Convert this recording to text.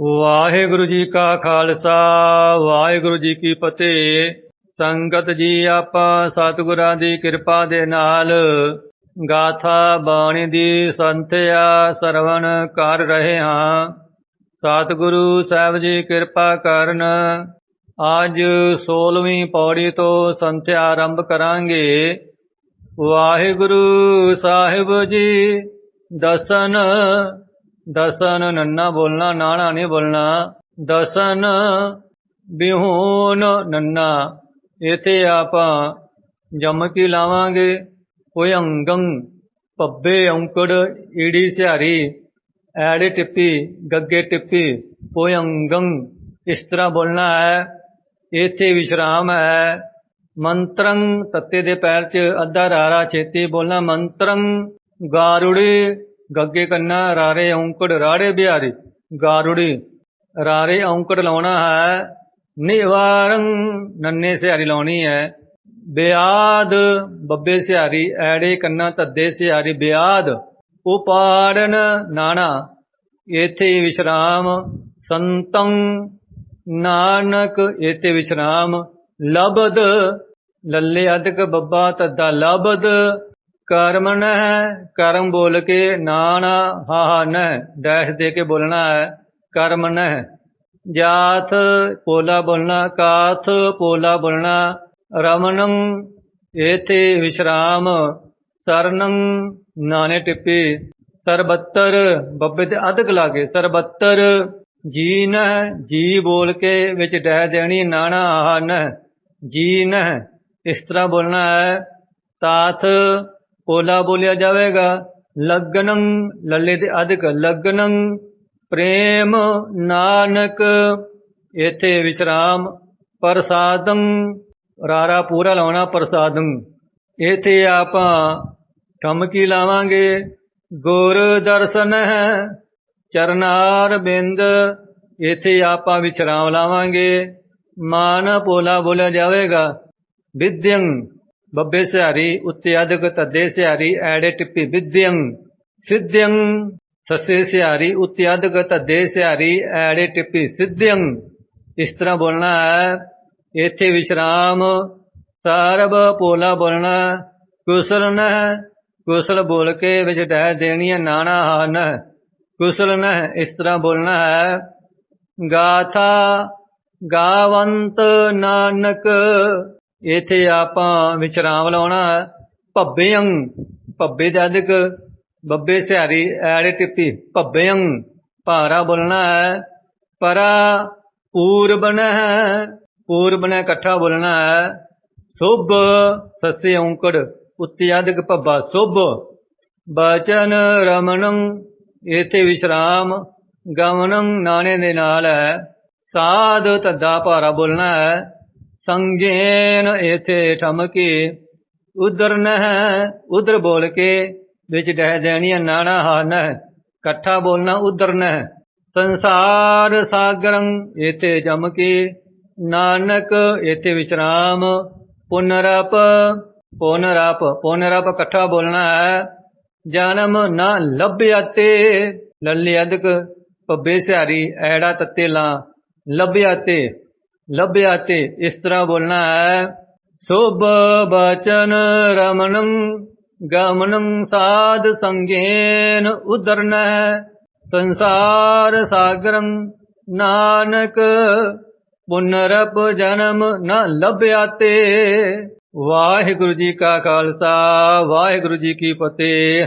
ਵਾਹਿਗੁਰੂ ਜੀ ਕਾ ਖਾਲਸਾ, ਵਾਹਿਗੁਰੂ ਜੀ ਕੀ ਫਤਿਹ। ਸੰਗਤ ਜੀ, ਆਪਾਂ ਸਤਿਗੁਰਾਂ ਦੀ ਕਿਰਪਾ ਦੇ ਨਾਲ ਗਾਥਾ ਬਾਣੀ ਦੀ ਸੰਥਿਆ ਸਰਵਣ ਕਰ ਰਹੇ ਹਾਂ। ਸਤਿਗੁਰੂ ਸਾਹਿਬ ਜੀ ਕਿਰਪਾ ਕਰਨ ਅੱਜ 16ਵੀਂ ਪੌੜੀ ਤੋਂ ਸੰਥਿਆ ਆਰੰਭ ਕਰਾਂਗੇ। ਵਾਹਿਗੁਰੂ ਸਾਹਿਬ ਜੀ, ਦਸਨ ਦਸਨ ਨੰਨਾ ਬੋਲਣਾ, ਨਾਣਾ ਨਹੀਂ ਬੋਲਣਾ। ਦਸਨ ਬਿਹੂਨ ਨੰਨਾ, ਇਥੇ ਆਪਾਂ ਜਮ ਕੀ ਲਾਵਾਂਗੇ? ਕੋਈ ਅੰਗੰ ਪੱਬੇ ਔਂਕੜ, ਈੜੀ ਸਿਹਾਰੀ, ਐੜੇ ਟਿੱਪੀ, ਗੱਗੇ ਟਿੱਪੀ, ਕੋਈ ਅੰਗੰ ਇਸ ਤਰ੍ਹਾਂ ਬੋਲਣਾ ਹੈ। ਇਥੇ ਵਿਸ਼ਰਾਮ ਹੈ। ਮੰਤਰੰ ਤੱਤੇ ਦੇ ਪੈਰ 'ਚ ਅੱਧਾ ਰਾਰਾ ਛੇਤੀ ਬੋਲਣਾ। ਮੰਤਰੰ ਗਾਰੁੜੀ ਗੱਗੇ ਕੰਨਾ, ਰਾਰੇ ਔਂਕੜ, ਰਾੜੇ ਬਿਹਾਰੀ। ਗਾਰੁੜੀ, ਰਾਰੇ ਔਂਕੜ ਲਾਉਣਾ ਹੈ। ਨਿਵਾਰੰ ਨੰਨੇ ਸਿਹਾਰੀ ਲਾਉਣੀ ਹੈ। ਬਿਆਦ ਬੱਬੇ ਸਿਹਾਰੀ, ਐੜੇ ਕੰਨਾ ਧੱਦੇ ਸਿਹਾਰੀ। ਬਿਆਦ, ਉਪਾੜਨ ਨਾਣਾ ਇਥੇ ਵਿਸ਼ਰਾਮ। ਸੰਤੰ ਨਾਨਕ ਇਥੇ ਵਿਸ਼ਰਾਮ। ਲਬਦ, ਲੱਲੇ ਅਦਕ ਬੱਬਾ ਤੱਦਾ ਲਬਦ ਕਰਮ ਹੈ ਕਰਮ ਬੋਲ ਕੇ ਨਾਣਾ ਹਾ ਨ, ਡੈਸ਼ ਦੇ ਕੇ ਬੋਲਣਾ ਹੈ ਕਰਮ ਹੈ ਜਾਥ ਪੋਲਾ ਬੋਲਣਾ, ਕਾਥ ਪੋਲਾ ਬੋਲਣਾ, ਰਮਨੰ ਇਥੇ ਵਿਸ਼ਰਾਮ, ਸਰਨੰ ਨਾਨੇ ਟਿੱਪੀ। ਸਰਬੱਤਰ ਬੱਬੇ ਤੇ ਅਧਿਕ ਲਾਗੇ ਸਰਬੱਤਰ ਜੀ ਨ ਜੀ ਬੋਲ ਕੇ ਵਿੱਚ ਡਹਿ ਦੇਣੀ, ਨਾਣਾ ਆਹ ਨਹਿ ਜੀ ਨਹਿ, ਇਸ ਤਰ੍ਹਾਂ ਬੋਲਣਾ ਹੈ। ਤਾਥ ਪੋਲਾ ਬੋਲਿਆ ਜਾਵੇਗਾ, ਲਗਨੰ, ਲੱਲੇ ਦੇ ਅਧਿਕ ਲਗਨੰ, ਪ੍ਰੇਮ ਨਾਨਕ ਇਥੇ ਵਿਸ਼ਰਾਮ ਪ੍ਰਸਾਦੰ, ਰਾਰਾ ਪੂਰਾ ਲਾਉਣਾ ਪ੍ਰਸਾਦੰ। ਇਥੇ ਆਪਾਂ ਠਮਕੀ ਲਾਵਾਂਗੇ, ਗੁਰ ਦਰਸ਼ਨ ਹੈ, ਚਰਨਾਰ ਬਿੰਦ ਇਥੇ ਆਪਾਂ ਵਿਚਰਾਮ ਲਾਵਾਂਗੇ। ਮਾਨ ਭੋਲਾ ਬੋਲਿਆ ਜਾਵੇਗਾ, ਵਿਦਿਅੰ ਬੱਬੇ ਸਿਹਾਰੀ, ਉੱਤੇ ਅਧਿਕ ਤੱਦੇ ਸਿਹਾਰੀ, ਐੜੇ ਟਿੱਪੀ ਵਿਦਿਅੰ ਸਿੱਧਿਅੰ। ਸੱਸੇ ਸਿਹਾਰੀ, ਉੱਤੇ ਅਧਿਕ ਤੱਦੇ ਸਿਹਾਰੀ, ਐੜੇ ਟਿੱਪੀ ਸਿੱਧਿਅੰ। ਇਸ ਤਰ੍ਹਾਂ ਬੋਲਣਾ ਹੈ, ਇਥੇ ਵਿਸ਼ਰਾਮ, ਸਰਬ ਪੋਲਾ ਬੋਲਣਾ ਕੁਸਲ ਨ ਕੁਸਲ ਬੋਲ ਕੇ ਵਿੱਚ ਡਹਿ ਦੇਣੀ ਹੈ ਨਾਣਾ ਹਨ ਕੁਸਲ ਨ ਇਸ ਤਰ੍ਹਾਂ ਬੋਲਣਾ ਹੈ, ਗਾਥਾ ਗਾਵੰਤ ਨਾਨਕ ਇਥੇ ਆਪਾਂ ਵਿਚਰਾਮ ਲਾਉਣਾ ਹੈ। ਭੱਬਿਅੰ ਭੱਬੇ ਦੇ ਅਧਿਕ, ਬੱਬੇ ਸਿਹਾਰੀ ਐੜੇ ਟਿੱਪੀ ਭੱਬਿਅੰ ਭਾਰਾ ਬੋਲਣਾ ਹੈ। ਪਰਾ ਪੂਰਬਨ ਹੈ, ਪੂਰਬਨ ਇਕੱਠਾ ਬੋਲਣਾ ਹੈ। ਸੁਭ ਸੱਸੇ ਔਂਕੜ, ਉੱਤੇ ਅਧਿਕ ਭੱਬਾ, ਸੁਭ ਬਚਨ ਰਮਣੰ, ਇਥੇ ਵਿਸ਼ਰਾਮ ਗਮਨੰ, ਨਾਣੇ ਦੇ ਨਾਲ ਹੈ। ਸਾਧ ਤੱਦਾ ਭਾਰਾ ਬੋਲਣਾ ਹੈ। ਸੰਗੇਨ ਇਥੇ ਠਮਕੀ, ਉਧਰ ਨਹਿ, ਉਧਰ ਬੋਲ ਕੇ, ਵਿੱਚ ਡਹਿ ਦੇਣੀ ਨਾਣਾ ਹਨ ਇਕੱਠਾ ਬੋਲਣਾ ਉਧਰ ਹੈ ਸੰਸਾਰ ਸਾਗਰੰ ਇਥੇ ਜਮਕੀ, ਨਾਨਕ ਇਥੇ ਵਿਚਰਾਮ, ਪੁਨਰਪ ਪੁਨਰਪ ਪੁਨਰਪ ਇਕੱਠਾ ਬੋਲਣਾ ਹੈ। ਜਨਮ ਨਾ ਲੱਭਿਆਤੇ ਲੱਲੇ ਅਧਿਕ ਪੱਬੇ ਸਿਆਰੀ ਐੜਾ ਤੱਤੇ ਲਾ, ਲੱਭਿਆ ਤੇ। ਲੱਭਿਆਤੇ ਲੱਭਿਆਤੇ ਇਸ ਤਰ੍ਹਾਂ ਬੋਲਣਾ ਹੈ। ਸੁਭ ਬਚਨ ਰਮਨੰ, ਗਮਨੰ ਸਾਧ ਸੰਗੇਨ ਉਦਰਨ ਸੰਸਾਰ ਸਾਗਰੰ ਨਾਨਕ, ਪੁਨਰਪ ਜਨਮ ਨ ਲੱਭਿਆਤੇ ਵਾਹਿਗੁਰੂ ਜੀ ਕਾ ਖਾਲਸਾ, ਵਾਹਿਗੁਰੂ ਜੀ ਕੀ ਫਤਿਹ।